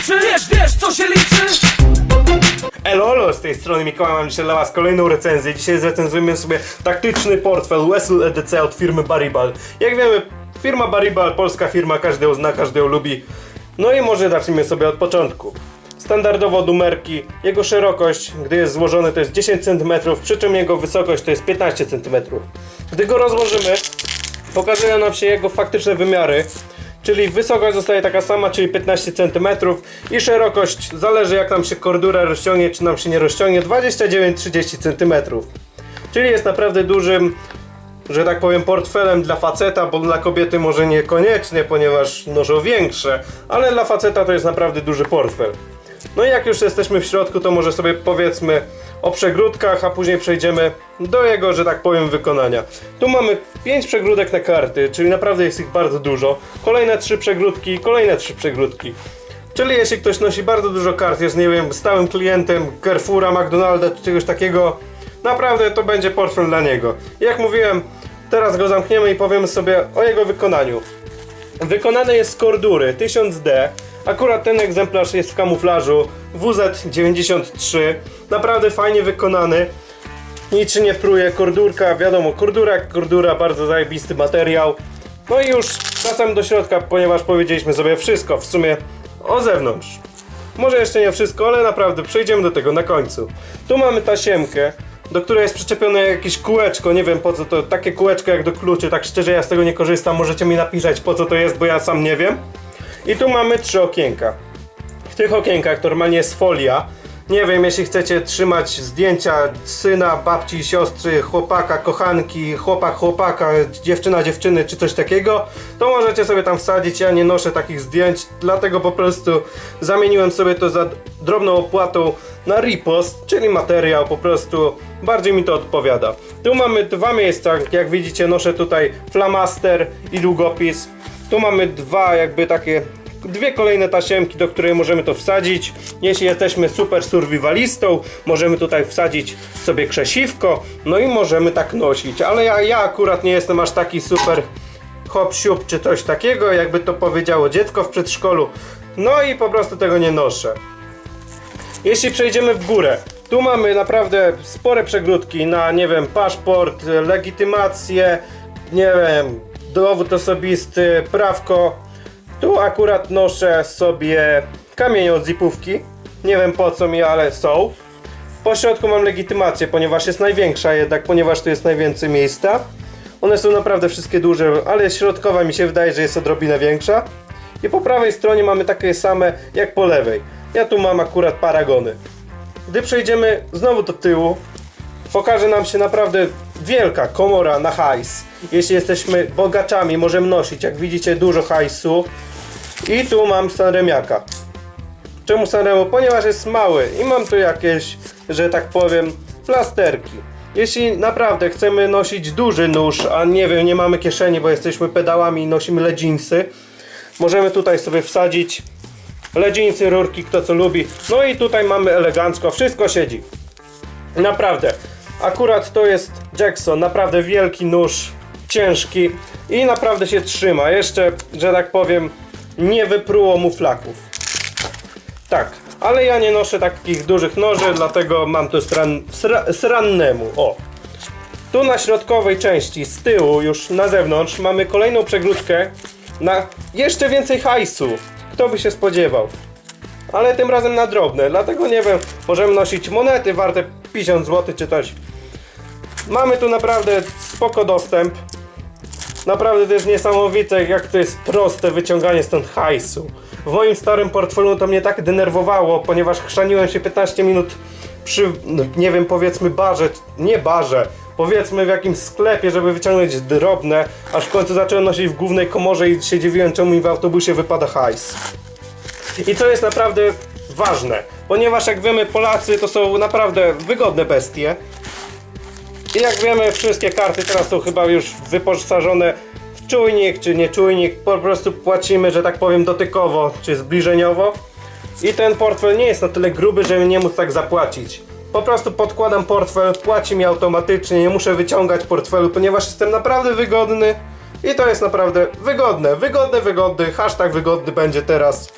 liczy Wiesz, wiesz co się liczy Elolo, z tej strony Mikołaj, mam dzisiaj dla Was kolejną recenzję. Dzisiaj zrecenzujemy sobie taktyczny portfel Wessel EDC od firmy Baribal. Jak wiemy, firma Baribal, polska firma, każdy ją zna, każdy ją lubi. No i może zacznijmy sobie od początku. Standardowo numerki, jego szerokość, gdy jest złożony to jest 10 cm, przy czym jego wysokość to jest 15 cm. Gdy go rozłożymy, pokazują nam się jego faktyczne wymiary. Czyli wysokość zostaje taka sama, czyli 15 cm i szerokość, zależy jak nam się kordura rozciągnie, czy nam się nie rozciągnie, 29-30 cm. Czyli jest naprawdę dużym, że tak powiem, portfelem dla faceta, bo dla kobiety może niekoniecznie, ponieważ noszą większe, ale dla faceta to jest naprawdę duży portfel. No i jak już jesteśmy w środku, to może sobie powiedzmy o przegródkach, a później przejdziemy do jego, że tak powiem, wykonania. Tu mamy 5 przegródek na karty, czyli naprawdę jest ich bardzo dużo. Kolejne 3 przegródki, kolejne 3 przegródki. Czyli jeśli ktoś nosi bardzo dużo kart, jest nie wiem, stałym klientem Carrefoura, McDonalda czy czegoś takiego, naprawdę to będzie portfel dla niego. Jak mówiłem, teraz go zamkniemy i powiemy sobie o jego wykonaniu. Wykonany jest z kordury 1000D. Akurat ten egzemplarz jest w kamuflażu WZ93. Naprawdę fajnie wykonany. Nic się nie pruje, kordurka, wiadomo, kordura kordura, bardzo zajebisty materiał. No i już wracam do środka, ponieważ powiedzieliśmy sobie wszystko w sumie o zewnątrz. Może jeszcze nie wszystko, ale naprawdę przejdziemy do tego na końcu. Tu mamy tasiemkę, do której jest przyczepione jakieś kółeczko, nie wiem po co to, takie kółeczko jak do kluczy, tak szczerze ja z tego nie korzystam, możecie mi napisać po co to jest, bo ja sam nie wiem. I tu mamy trzy okienka. W tych okienkach normalnie jest folia. Nie wiem, jeśli chcecie trzymać zdjęcia syna, babci, siostry, chłopaka, kochanki, chłopak, chłopaka, dziewczyna, dziewczyny czy coś takiego, to możecie sobie tam wsadzić. Ja nie noszę takich zdjęć, dlatego po prostu zamieniłem sobie to za drobną opłatą na repost, czyli materiał po prostu bardziej mi to odpowiada. Tu mamy dwa miejsca, jak widzicie noszę tutaj flamaster i długopis. Tu mamy dwa jakby takie dwie kolejne tasiemki, do której możemy to wsadzić. Jeśli jesteśmy super survivalistą, możemy tutaj wsadzić sobie krzesiwko, no i możemy tak nosić. Ale ja, ja akurat nie jestem aż taki super hop siup czy coś takiego, jakby to powiedziało dziecko w przedszkolu. No i po prostu tego nie noszę. Jeśli przejdziemy w górę, tu mamy naprawdę spore przegródki na, nie wiem, paszport, legitymację, nie wiem, dowód osobisty, prawko. Tu akurat noszę sobie kamień od zipówki. Nie wiem po co mi, ale są. Po środku mam legitymację, ponieważ jest największa jednak, ponieważ tu jest najwięcej miejsca. One są naprawdę wszystkie duże, ale środkowa mi się wydaje, że jest odrobinę większa. I po prawej stronie mamy takie same jak po lewej. Ja tu mam akurat paragony. Gdy przejdziemy znowu do tyłu, pokaże nam się naprawdę wielka komora na hajs. Jeśli jesteśmy bogaczami, możemy nosić, jak widzicie, dużo hajsu. I tu mam Sanremiaka. Czemu Sanremo? Ponieważ jest mały i mam tu jakieś, że tak powiem, plasterki. Jeśli naprawdę chcemy nosić duży nóż, a nie wiem, nie mamy kieszeni, bo jesteśmy pedałami i nosimy leginsy, możemy tutaj sobie wsadzić leginsy, rurki, kto co lubi. No i tutaj mamy elegancko, wszystko siedzi. Naprawdę. Akurat to jest Jackson, naprawdę wielki nóż, ciężki i naprawdę się trzyma. Jeszcze, że tak powiem, nie wypruło mu flaków. Tak, ale ja nie noszę takich dużych noży, dlatego mam tu stran, sra, srannemu. O! Tu na środkowej części, z tyłu, już na zewnątrz, mamy kolejną przegródkę na jeszcze więcej hajsu. Kto by się spodziewał? Ale tym razem na drobne, dlatego nie wiem, możemy nosić monety warte 50 zł czy coś. Mamy tu naprawdę spoko dostęp. Naprawdę to jest niesamowite, jak to jest proste wyciąganie stąd hajsu. W moim starym portfelu to mnie tak denerwowało, ponieważ chrzaniłem się 15 minut przy, no, nie wiem, powiedzmy barze, nie barze, powiedzmy w jakimś sklepie, żeby wyciągnąć drobne, aż w końcu zacząłem nosić w głównej komorze i się dziwiłem, czemu mi w autobusie wypada hajs. I to jest naprawdę ważne, ponieważ jak wiemy, Polacy to są naprawdę wygodne bestie. I jak wiemy, wszystkie karty teraz są chyba już wyposażone w czujnik czy nie czujnik. Po prostu płacimy, że tak powiem, dotykowo czy zbliżeniowo. I ten portfel nie jest na tyle gruby, żeby nie móc tak zapłacić. Po prostu podkładam portfel, płaci mi automatycznie, nie muszę wyciągać portfelu, ponieważ jestem naprawdę wygodny. I to jest naprawdę wygodne, wygodne, wygodny, hashtag wygodny będzie teraz.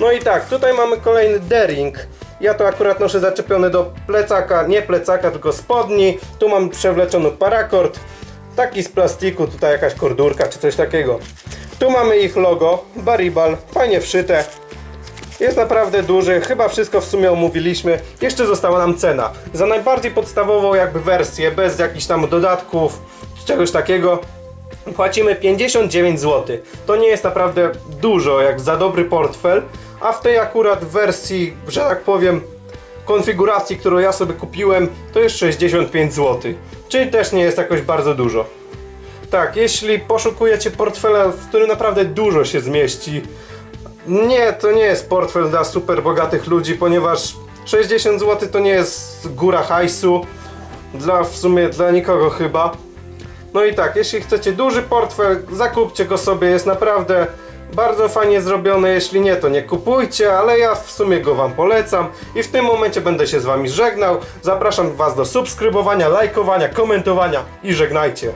No i tak, tutaj mamy kolejny D-ring. Ja to akurat noszę zaczepiony do plecaka, nie plecaka, tylko spodni. Tu mam przewleczony parakord. Taki z plastiku, tutaj jakaś kordurka czy coś takiego. Tu mamy ich logo, Baribal, fajnie wszyte. Jest naprawdę duży, chyba wszystko w sumie omówiliśmy. Jeszcze została nam cena. Za najbardziej podstawową jakby wersję, bez jakichś tam dodatków, czegoś takiego, płacimy 59 zł. To nie jest naprawdę dużo, jak za dobry portfel, a w tej akurat wersji, że tak powiem, konfiguracji, którą ja sobie kupiłem, to jest 65 zł. Czyli też nie jest jakoś bardzo dużo. Tak, jeśli poszukujecie portfela, w którym naprawdę dużo się zmieści, nie, to nie jest portfel dla super bogatych ludzi, ponieważ 60 zł to nie jest góra hajsu. Dla w sumie dla nikogo chyba. No i tak, jeśli chcecie duży portfel, zakupcie go sobie, jest naprawdę bardzo fajnie zrobiony. Jeśli nie, to nie kupujcie, ale ja w sumie go Wam polecam. I w tym momencie będę się z Wami żegnał. Zapraszam Was do subskrybowania, lajkowania, komentowania i żegnajcie.